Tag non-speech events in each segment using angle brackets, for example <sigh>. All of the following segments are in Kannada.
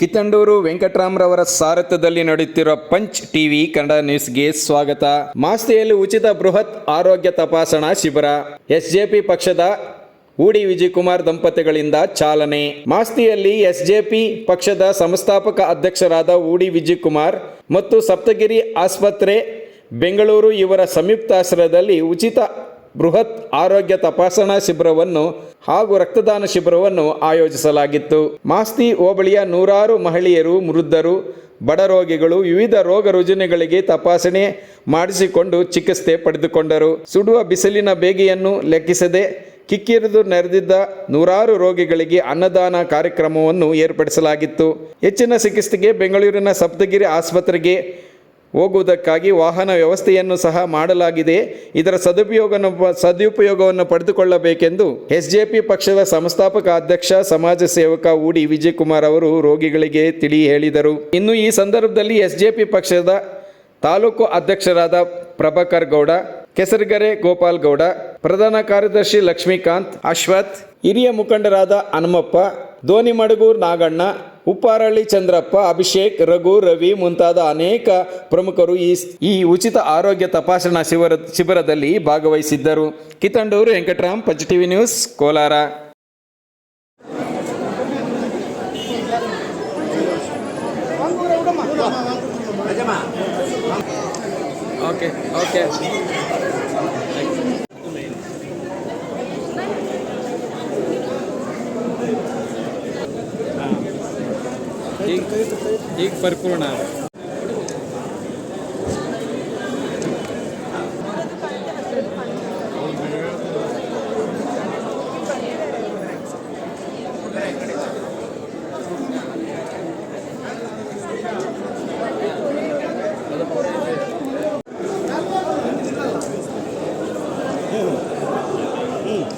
ಕಿತ್ತಂಡೂರು ವೆಂಕಟರಾಮ್ರವರ ಸಾರಥ್ಯದಲ್ಲಿ ನಡೆಯುತ್ತಿರುವ ಪಂಚ್ ಟಿವಿ ಕನ್ನಡ ನ್ಯೂಸ್ಗೆ ಸ್ವಾಗತ. ಮಾಸ್ತಿಯಲ್ಲಿ ಉಚಿತ ಬೃಹತ್ ಆರೋಗ್ಯ ತಪಾಸಣಾ ಶಿಬಿರ. ಎಸ್ಜೆಪಿ ಪಕ್ಷದ ಊಡಿ ವಿಜಯಕುಮಾರ್ ದಂಪತಿಗಳಿಂದ ಚಾಲನೆ. ಮಾಸ್ತಿಯಲ್ಲಿ ಎಸ್ಜೆಪಿ ಪಕ್ಷದ ಸಂಸ್ಥಾಪಕ ಅಧ್ಯಕ್ಷರಾದ ಊಡಿ ವಿಜಯಕುಮಾರ್ ಮತ್ತು ಸಪ್ತಗಿರಿ ಆಸ್ಪತ್ರೆ ಬೆಂಗಳೂರು ಇವರ ಸಂಯುಕ್ತಾಶ್ರಯದಲ್ಲಿ ಉಚಿತ ಬೃಹತ್ ಆರೋಗ್ಯ ತಪಾಸಣಾ ಶಿಬಿರವನ್ನು ಹಾಗೂ ರಕ್ತದಾನ ಶಿಬಿರವನ್ನು ಆಯೋಜಿಸಲಾಗಿತ್ತು. ಮಾಸ್ತಿ ಹೋಬಳಿಯ ನೂರಾರು ಮಹಿಳೆಯರು ವೃದ್ಧರು ಬಡ ರೋಗಿಗಳು, ವಿವಿಧ ರೋಗ ರುಜಿನಗಳಿಗೆ ತಪಾಸಣೆ ಮಾಡಿಸಿಕೊಂಡು ಚಿಕಿತ್ಸೆ ಪಡೆದುಕೊಂಡರು. ಸುಡುವ ಬಿಸಿಲಿನ ಬೇಗೆಯನ್ನು ಲೆಕ್ಕಿಸದೆ ಕಿಕ್ಕಿರಿದು ನೆರೆದಿದ್ದ ನೂರಾರು ರೋಗಿಗಳಿಗೆ ಅನ್ನದಾನ ಕಾರ್ಯಕ್ರಮವನ್ನು ಏರ್ಪಡಿಸಲಾಗಿತ್ತು. ಹೆಚ್ಚಿನ ಚಿಕಿತ್ಸೆಗೆ ಬೆಂಗಳೂರಿನ ಸಪ್ತಗಿರಿ ಆಸ್ಪತ್ರೆಗೆ ಹೋಗುವುದಕ್ಕಾಗಿ ವಾಹನ ವ್ಯವಸ್ಥೆಯನ್ನು ಸಹ ಮಾಡಲಾಗಿದೆ. ಇದರ ಸದುಪಯೋಗವನ್ನು ಸದುಪಯೋಗವನ್ನು ಪಡೆದುಕೊಳ್ಳಬೇಕೆಂದು ಎಸ್ಜೆಪಿ ಪಕ್ಷದ ಸಂಸ್ಥಾಪಕ ಅಧ್ಯಕ್ಷ, ಸಮಾಜ ಸೇವಕ ಉಡಿ ವಿಜಯಕುಮಾರ್ ಅವರು ರೋಗಿಗಳಿಗೆ ತಿಳಿ ಹೇಳಿದರು. ಇನ್ನು ಈ ಸಂದರ್ಭದಲ್ಲಿ ಎಸ್ ಜೆ ಪಿ ಪಕ್ಷದ ತಾಲೂಕು ಅಧ್ಯಕ್ಷರಾದ ಪ್ರಭಾಕರ್ ಗೌಡ, ಕೆಸರ್ಗರೆ ಗೋಪಾಲ್ ಗೌಡ, ಪ್ರಧಾನ ಕಾರ್ಯದರ್ಶಿ ಲಕ್ಷ್ಮೀಕಾಂತ್, ಅಶ್ವಥ್, ಹಿರಿಯ ಮುಖಂಡರಾದ ಹನುಮಪ್ಪ ದೋನಿಮಡಗೂರ್ ನಾಗಣ್ಣ ಉಪ್ಪಾರಳ್ಳಿ, ಚಂದ್ರಪ್ಪ, ಅಭಿಷೇಕ್, ರಘು, ರವಿ ಮುಂತಾದ ಅನೇಕ ಪ್ರಮುಖರು ಈ ಈ ಉಚಿತ ಆರೋಗ್ಯ ತಪಾಸಣಾ ಶಿಬಿರ ಶಿಬಿರದಲ್ಲಿ ಭಾಗವಹಿಸಿದ್ದರು. Kithanduru Venkatram TV news, Kolar. Okay okay. एक भरपूर नाव आहे हम्म.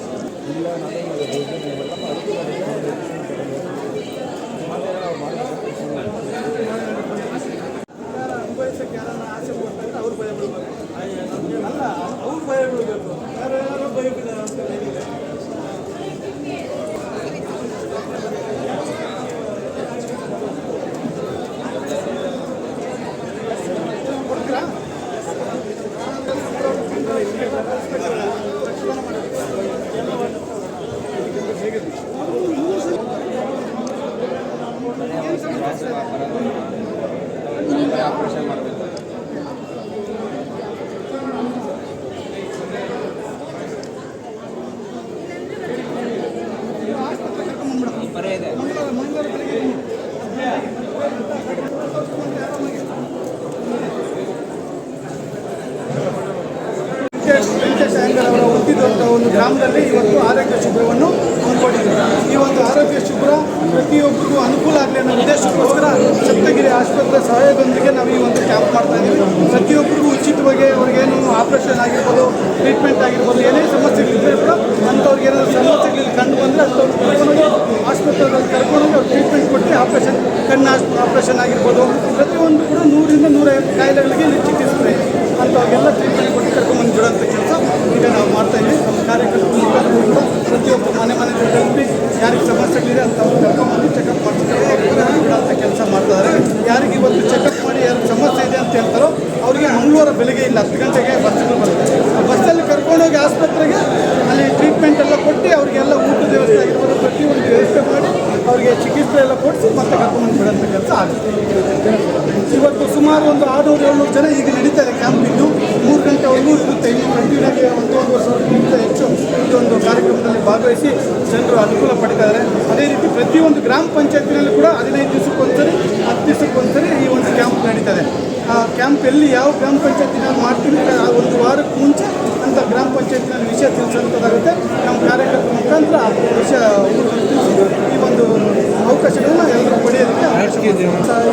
ಆಗಲಿ ಅನ್ನೋ ಉದ್ದೇಶಕ್ಕೋಸ್ಕರ ಸಪ್ತಗಿರಿ ಆಸ್ಪತ್ರೆ ಸಹಾಯದೊಂದಿಗೆ ನಾವು ಈ ಒಂದು ಕ್ಯಾಂಪ್ ಮಾಡ್ತಾ ಇದ್ದೀವಿ ಪ್ರತಿಯೊಬ್ಬರಿಗೂ ಉಚಿತವಾಗಿ ಅವ್ರಿಗೇನು ಆಪರೇಷನ್ ಆಗಿರ್ಬೋದು ಟ್ರೀಟ್ಮೆಂಟ್ ಆಗಿರ್ಬೋದು, ಏನೇ ಸಮಸ್ಯೆಗಳಿದ್ರೆ ಕೂಡ ಅಂಥವ್ರಿಗೆ ಏನಾದರೂ ಸಮಸ್ಯೆಗಳು ಕಂಡು ಬಂದರೆ ಅಂಥವ್ರು ಆಸ್ಪತ್ರೆಗಳಲ್ಲಿ ಕರ್ಕೊಂಡು ಅವ್ರು ಟ್ರೀಟ್ಮೆಂಟ್ ಕೊಟ್ಟು ಆಪರೇಷನ್ ಕಣ್ಣು ಆಪರೇಷನ್ ಆಗಿರ್ಬೋದು. ಪ್ರತಿಯೊಂದು ಕೂಡ ನೂರಿಂದ ನೂರೈವತ್ತು ಕಾಯಿಲೆಗಳಿಗೆ ಚಿಕಿತ್ಸೆ ಅಂಥವ್ರಿಗೆಲ್ಲ ಟ್ರೀಟ್ಮೆಂಟ್ ಕೊಟ್ಟು ಕರ್ಕೊಂಡ್ಬಂದು ಬಿಡೋಂಥ ಕೆಲಸ. ಈಗ ನಾವು ಮಾಡ್ತಾ ಇದ್ದೀವಿ. ನಮ್ಮ ಕಾರ್ಯಕರ್ತರ ಮುಖಾಂತರ ಪ್ರತಿಯೊಬ್ಬ ಮನೆ ಮನೆಗೆ ತಲುಪಿ ಯಾರಿಗೆ ಸಮಸ್ಯೆಗಳಿದೆ ಅಂಥವ್ರು ಕರ್ಕೊಂಡ್ಬಂದು ಚೆಕಪ್ ಮಾಡ್ತಾರೆ ಬಿಡೋಂಥ ಕೆಲಸ ಮಾಡ್ತಾರೆ ಯಾರಿಗೆ ಇವತ್ತು ಚೆಕಪ್ ಮಾಡಿ ಯಾರು ಸಮಸ್ಯೆ ಇದೆ ಅಂತ ಹೇಳ್ತಾರೋ ಅವರಿಗೆ ಮಂಗಳವಾರ ಬೆಳಿಗ್ಗೆ ಇಲ್ಲ ಹತ್ತು ಗಂಟೆಗೆ ಬಸ್ಗಳು ಬರುತ್ತೆ. ಆ ಬಸ್ಸಲ್ಲಿ ಕರ್ಕೊಂಡೋಗಿ ಆಸ್ಪತ್ರೆಗೆ ಅಲ್ಲಿ ಟ್ರೀಟ್ಮೆಂಟ್ ಎಲ್ಲ ಕೊಟ್ಟು ಅವರಿಗೆಲ್ಲ ಊಟದ ವ್ಯವಸ್ಥೆ ಆಗಿರ್ಬೋದು, ಪ್ರತಿಯೊಂದು ವ್ಯವಸ್ಥೆ ಮಾಡಿ ಅವರಿಗೆ ಚಿಕಿತ್ಸೆ ಎಲ್ಲ ಕೊಡಿಸಿ ಮತ್ತೆ ಕರ್ಕೊಂಡು ಬಿಡೋಂಥ ಕೆಲಸ ಆಗುತ್ತೆ. ಇವತ್ತು ಸುಮಾರು ಒಂದು ಆರುನೂರು, ಏಳ್ನೂರು ಜನ ಈಗ ನಡೀತಾ ಇದೆ ಕ್ಯಾಂಪ್ ಇದ್ದು ಮೂರು ಗಂಟೆವರೆಗೂ ಇರುತ್ತೆ. ಇನ್ನು ಕಂಟಿನ್ಯೂ ಆಗಿ ಒಂದು ವರ್ಷಕ್ಕಿಂತ ಹೆಚ್ಚು ಒಂದು ಕಾರ್ಯಕ್ರಮದಲ್ಲಿ ಭಾಗವಹಿಸಿ ಜನರು ಅನುಕೂಲ ಪಡಿತಾರೆ. ಅದೇ ರೀತಿ ಪ್ರತಿಯೊಂದು ಗ್ರಾಮ ಪಂಚಾಯತಿನಲ್ಲಿ ಕೂಡ ಹದಿನೈದು ದಿವಸಕ್ಕೊಂದ್ಸರಿ, ಹತ್ತು ದಿವಸಕ್ಕೊಂದ್ಸರಿ ಈ ಒಂದು ಕ್ಯಾಂಪ್ ನಡೀತದೆ. ಆ ಕ್ಯಾಂಪ್ ಎಲ್ಲಿ ಯಾವ ಗ್ರಾಮ ಪಂಚಾಯತಿನಲ್ಲಿ ಮಾಡ್ತೀವಿ, ಆ ಒಂದು ವಾರಕ್ಕೆ ಮುಂಚೆ ಅಂತ ಗ್ರಾಮ ಪಂಚಾಯತಿನಲ್ಲಿ ವಿಷಯ ತಿಳಿಸೋಂಥದ್ದಾಗುತ್ತೆ. ನಮ್ಮ ಕಾರ್ಯಕರ್ತರ ಮುಖಾಂತರ ವಿಷಯ ಊರಿಗೆ ತಿಳಿಸಿ ಈ ಒಂದು ಎಲ್ಲರೂ ಪಡೆಯೋದಕ್ಕೆ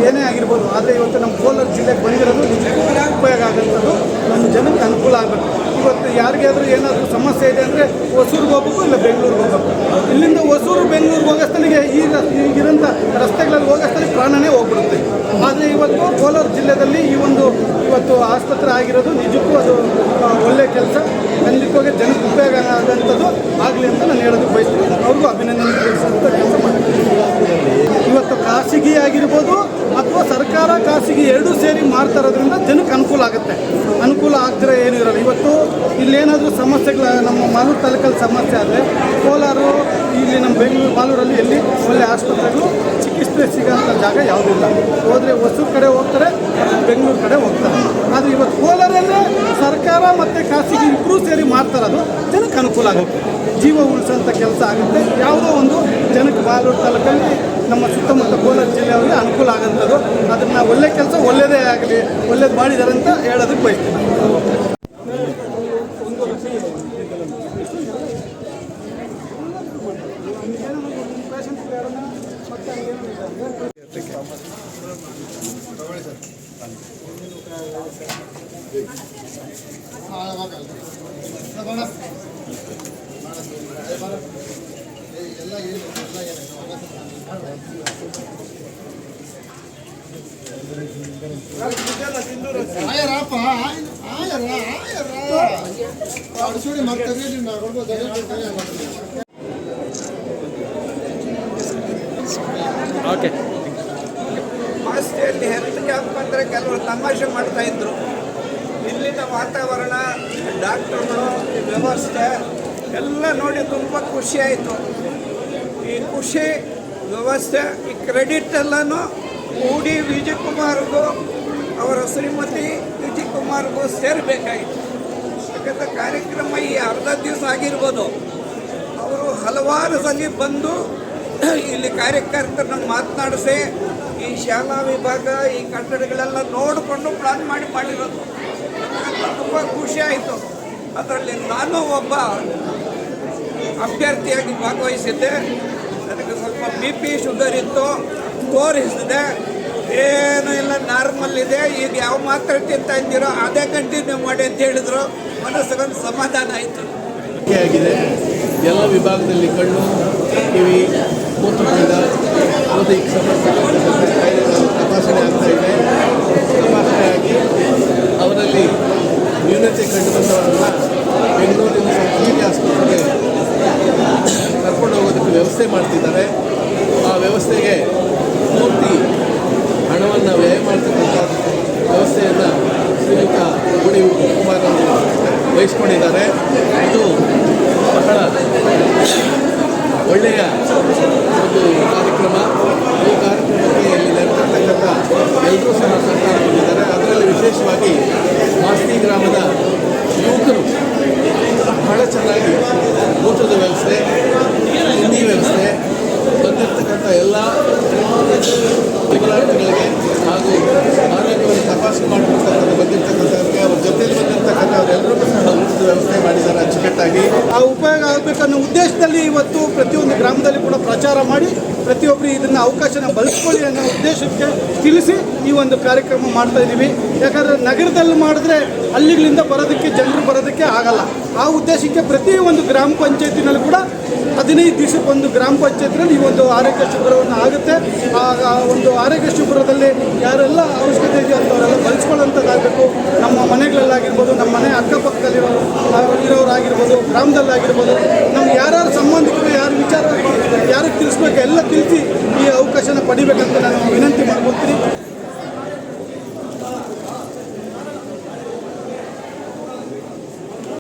ಏನೇ ಆಗಿರ್ಬೋದು, ಆದರೆ ಇವತ್ತು ನಮ್ಮ ಕೋಲಾರ ಜಿಲ್ಲೆಗೆ ಬಂದಿರೋದು ನಿಜಕ್ಕೂ ಉಪಯೋಗ ಆಗುವಂಥದ್ದು ನಮ್ಮ ಜನಕ್ಕೆ ಅನುಕೂಲ ಆಗಬೇಕು. ಇವತ್ತು ಯಾರಿಗಾದರೂ ಏನಾದರೂ ಸಮಸ್ಯೆ ಇದೆ ಅಂದರೆ ಹೊಸೂರಿಗೆ ಹೋಗ್ಬೇಕು ಇಲ್ಲ ಬೆಂಗಳೂರಿಗೆ ಹೋಗ್ಬೇಕು. ಇಲ್ಲಿಂದ ಹೊಸೂರು, ಬೆಂಗಳೂರಿಗೆ ಹೋಗೋಷ್ಟಲ್ಲಿಗೆ ಈಗ ಈಗಿರೋಂಥ ರಸ್ತೆಗಳಲ್ಲಿ ಹೋಗೋಷ್ಟಲ್ಲಿ ಪ್ರಾಣನೇ ಹೋಗ್ಬಿಡುತ್ತೆ. ಆದರೆ ಇವತ್ತು ಕೋಲಾರ ಜಿಲ್ಲೆಯಲ್ಲಿ ಈ ಒಂದು ಇವತ್ತು ಆಸ್ಪತ್ರೆ ಆಗಿರೋದು ನಿಜಕ್ಕೂ ಅದು ಒಳ್ಳೆಯ ಕೆಲಸ. ಖಂಡಿತವಾಗಿ ಜನಕ್ಕೆ ಉಪಯೋಗ ಆಗೋಂಥದ್ದು ಆಗಲಿ ಅಂತ ನಾನು ಹೇಳೋದಕ್ಕೆ ಬಯಸ್ತೀನಿ. ಅವ್ರಿಗೂ ಅಭಿನಂದನೆ ತಿಳಿಸುವಂಥ ಕೆಲಸ ಮಾಡ್ತೀನಿ ಇವತ್ತು ಖಾಸಗಿ ಆಗಿರ್ಬೋದು ಅಥವಾ ಸರ್ಕಾರ ಖಾಸಗಿ ಎರಡೂ ಸೇರಿ ಮಾಡ್ತಾ ಇರೋದ್ರಿಂದ ಜನಕ್ಕೆ ಅನುಕೂಲ ಆಗುತ್ತೆ. ಅನುಕೂಲ ಆಗದ್ರೆ ಏನೂ ಇರಲ್ಲ. ಇವತ್ತು ಇಲ್ಲೇನಾದರೂ ಸಮಸ್ಯೆಗಳ, ನಮ್ಮ ಮಾಲೂರು ತಾಲೂಕಲ್ಲಿ ಸಮಸ್ಯೆ ಆದರೆ ಕೋಲಾರ, ಇಲ್ಲಿ ನಮ್ಮ ಬೆಂಗಳೂರು ಮಾಲೂರಲ್ಲಿ ಎಲ್ಲಿ ಒಳ್ಳೆ ಆಸ್ಪತ್ರೆಗಳು, ಚಿಕಿತ್ಸೆ ಸಿಗೋಂಥ ಜಾಗ ಯಾವುದೂ ಇಲ್ಲ. ಹೋದರೆ ಹೊಸೂರು ಕಡೆ ಹೋಗ್ತಾರೆ, ಬೆಂಗಳೂರು ಕಡೆ ಹೋಗ್ತಾರೆ. ಆದರೆ ಇವತ್ತು ಕೋಲಾರಲ್ಲೇ ಸರ್ಕಾರ ಮತ್ತು ಖಾಸಗಿ ಇಬ್ಬರೂ ಸೇರಿ ಜನಕ್ಕೆ ಅನುಕೂಲ ಆಗುತ್ತೆ. ಜೀವ ಉಳಿಸೋಂಥ ಕೆಲಸ ಆಗುತ್ತೆ. ಯಾವುದೋ ಒಂದು ಜನಕ್ಕೆ ಮಾಲೂರು ತಾಲೂಕಲ್ಲಿ ನಮ್ಮ ಸುತ್ತಮುತ್ತ ಕೋಲಾರ ಒಳ್ಳೆ ಕೆಲಸ ಒಳ್ಳೇದೇ ಆಗಲಿ ಒಳ್ಳೇದು ಮಾಡಿದಾರೆ ಅಂತ ಹೇಳೋದಕ್ಕೆ ಬಯಸ್ತೀನಿ ಎಲ್ಲ ಆಯರಪ್ಪ ಆಯರ ಮತ್ತೆ ಓಕೆ. ಆಸ್ಟ್ರೇಲಿ ಹೆಲ್ತ್ ಕ್ಯಾಂಪ್ ಅಂದರೆ ಕೆಲವರು ತಮಾಷೆ ಮಾಡ್ತಾ ಇದ್ರು. ಇಲ್ಲಿನ ವಾತಾವರಣ, ಡಾಕ್ಟರ್ಗಳು, ವ್ಯವಸ್ಥೆ ಎಲ್ಲ ನೋಡಿ ತುಂಬ ಖುಷಿ ಆಯಿತು. ಈ ಖುಷಿ, ವ್ಯವಸ್ಥೆ, ಈ ಕ್ರೆಡಿಟ್ ಎಲ್ಲನೂ ಕೂಡಿ ವಿಜಯ್ ಕುಮಾರ್ಗೂ ಅವರ ಶ್ರೀಮತಿ ವಿಜಯ್ ಕುಮಾರ್ಗೂ ಸೇರಬೇಕಾಗಿತ್ತು ಯಾಕಂದರೆ ಕಾರ್ಯಕ್ರಮ ಈ ಅರ್ಧ ದಿವಸ ಆಗಿರ್ಬೋದು. ಅವರು ಹಲವಾರು ಸಲ ಬಂದು <clears throat> ಇಲ್ಲಿ ಕಾರ್ಯಕರ್ತರನ್ನ ಮಾತನಾಡಿಸಿ, ಈ ಶಾಲಾ ವಿಭಾಗ, ಈ ಕಟ್ಟಡಗಳೆಲ್ಲ ನೋಡಿಕೊಂಡು ಪ್ಲಾನ್ ಮಾಡಿ ಮಾಡಿರೋದು. ತುಂಬ ಖುಷಿ ಆಯಿತು. ಅದರಲ್ಲಿ ನಾನು ಒಬ್ಬ ಅಭ್ಯರ್ಥಿಯಾಗಿ ಭಾಗವಹಿಸಿದ್ದೆ. ನನಗೆ ಸ್ವಲ್ಪ ಬಿ ಪಿ ಶುಗರ್ ಇತ್ತು. ತೋರಿಸಿದೆ. ಏನೂ ಇಲ್ಲ ನಾರ್ಮಲ್ ಇದೆ. ಈಗ ಯಾವ ಮಾತ್ರೆ ತಿಂತಾ ಇದ್ದೀರೋ ಅದೇ ಕಂಟಿನ್ಯೂ ಮಾಡಿ ಅಂತ ಹೇಳಿದ್ರು. ಮನಸ್ಸಿಗೊಂದು ಸಮಾಧಾನ ಆಯಿತು. ಆಗಿದೆ. ಎಲ್ಲ ವಿಭಾಗದಲ್ಲಿ ಕಣ್ಣು, ಕಿವಿ ಮೂತ್ರಪಿಂಡ ಹೃದಯಕ್ಕೆ ಸಂಬಂಧಪಟ್ಟ ತಪಾಸಣೆ ಆಗ್ತಾ ಇದೆ. ತಪಾಸಣೆಯಾಗಿ ಅವರಲ್ಲಿ ನ್ಯೂನತೆ ಕಂಡು ಬಂದವರನ್ನು ಬೆಂಗಳೂರಿನ ಸರ್ಕಾರಿ ಆಸ್ಪತ್ರೆಗೆ ಕರ್ಕೊಂಡು ಹೋಗೋದಕ್ಕೆ ವ್ಯವಸ್ಥೆ ಮಾಡ್ತಿದ್ದಾರೆ ಆ ವ್ಯವಸ್ಥೆಗೆ ಪೂರ್ತಿ ಹಣವನ್ನು ವ್ಯಯ ಮಾಡ್ತಕ್ಕಂಥ ವ್ಯವಸ್ಥೆಯನ್ನು ಶ್ರೀಯುತ ಗುಡಿ ಕುಮಾರ್ ಅವರು ವಹಿಸ್ಕೊಂಡಿದ್ದಾರೆ ಇದು ಬಹಳ ಒಳ್ಳೆಯ ಒಂದು ಕಾರ್ಯಕ್ರಮ ಈ ಕಾರ್ಯಕ್ರಮಕ್ಕೆ ಇಲ್ಲಿ ನೆರೆದಿರ್ತಕ್ಕಂಥ ಎಲ್ಲರೂ ಸಹ ಸಹಕಾರ ಕೊಟ್ಟಿದ್ದಾರೆ ಅದರಲ್ಲಿ ವಿಶೇಷವಾಗಿ ಮಾಸ್ತಿ ಗ್ರಾಮದ ಯುವಕರು ಬಹಳ ಚೆನ್ನಾಗಿ ಊಟದ ವ್ಯವಸ್ಥೆ ತಿಂಡಿ ವ್ಯವಸ್ಥೆ ಬಂದಿರತಕ್ಕಂಥ ಎಲ್ಲ ವಿಕಲಾಂಗಗಳಿಗೆ ಹಾಗೂ ಆರೋಗ್ಯವನ್ನು ತಪಾಸಣೆ ಮಾಡಿರ್ತಕ್ಕಂಥ ಬಂದಿರತಕ್ಕಂಥವ್ರಿಗೆ ಅವ್ರ ಜೊತೆಯಲ್ಲಿ ಬಂದಿರತಕ್ಕಂಥವ್ರೆಲ್ಲರಿಗೂ ಸಹ ಊಟದ ವ್ಯವಸ್ಥೆ ಮಾಡಿದ್ದಾರೆ ಅಚ್ಚುಕಟ್ಟಾಗಿ ಆ ಉಪಯೋಗ ಆಗಬೇಕನ್ನೋ ಉದ್ದೇಶದಲ್ಲಿ ಇವತ್ತು ಪ್ರತಿಯೊಂದು ಗ್ರಾಮದಲ್ಲಿ ಕೂಡ ಪ್ರಚಾರ ಮಾಡಿ ಪ್ರತಿಯೊಬ್ಬರು ಇದನ್ನು ಅವಕಾಶನ ಬಳಸ್ಕೊಳ್ಳಿ ಅನ್ನೋ ಉದ್ದೇಶಕ್ಕೆ ತಿಳಿಸಿ ಈ ಒಂದು ಕಾರ್ಯಕ್ರಮ ಮಾಡ್ತಾ ಇದ್ದೀವಿ. ಯಾಕಂದರೆ ನಗರದಲ್ಲಿ ಮಾಡಿದ್ರೆ ಹಳ್ಳಿಗಳಿಂದ ಬರೋದಕ್ಕೆ, ಜನರು ಬರೋದಕ್ಕೆ ಆಗಲ್ಲ. ಆ ಉದ್ದೇಶಕ್ಕೆ ಪ್ರತಿ ಒಂದು ಗ್ರಾಮ ಪಂಚಾಯತಿನಲ್ಲಿ ಕೂಡ ಹದಿನೈದು ದಿವಸಕ್ಕೊಂದು ಗ್ರಾಮ ಪಂಚಾಯತ್ನಲ್ಲಿ ಈ ಒಂದು ಆರೋಗ್ಯ ಶಿಬಿರವನ್ನು ಆಗುತ್ತೆ. ಆ ಒಂದು ಆರೋಗ್ಯ ಶಿಬಿರದಲ್ಲಿ ಯಾರೆಲ್ಲ ಅವಶ್ಯಕತೆ ಇದೆಯೋ ಅಂಥವರೆಲ್ಲ ಬಳಸ್ಕೊಳ್ಳೋಂಥದ್ದಾಗಬೇಕು ನಮ್ಮ ಮನೆಗಳಲ್ಲಾಗಿರ್ಬೋದು, ನಮ್ಮ ಮನೆ ಅಕ್ಕಪಕ್ಕದಲ್ಲಿರೋ ಇರೋರಾಗಿರ್ಬೋದು ಗ್ರಾಮದಲ್ಲಾಗಿರ್ಬೋದು ಯಾರಿಗೆ ತಿಳಿಸ್ಬೇಕು ಎಲ್ಲ ತಿಳಿಸಿ ಈ ಅವಕಾಶನ ಪಡಿಬೇಕಂತ ನಾನು ವಿನಂತಿ ಮಾಡ್ಕೊಳ್ತೀನಿ.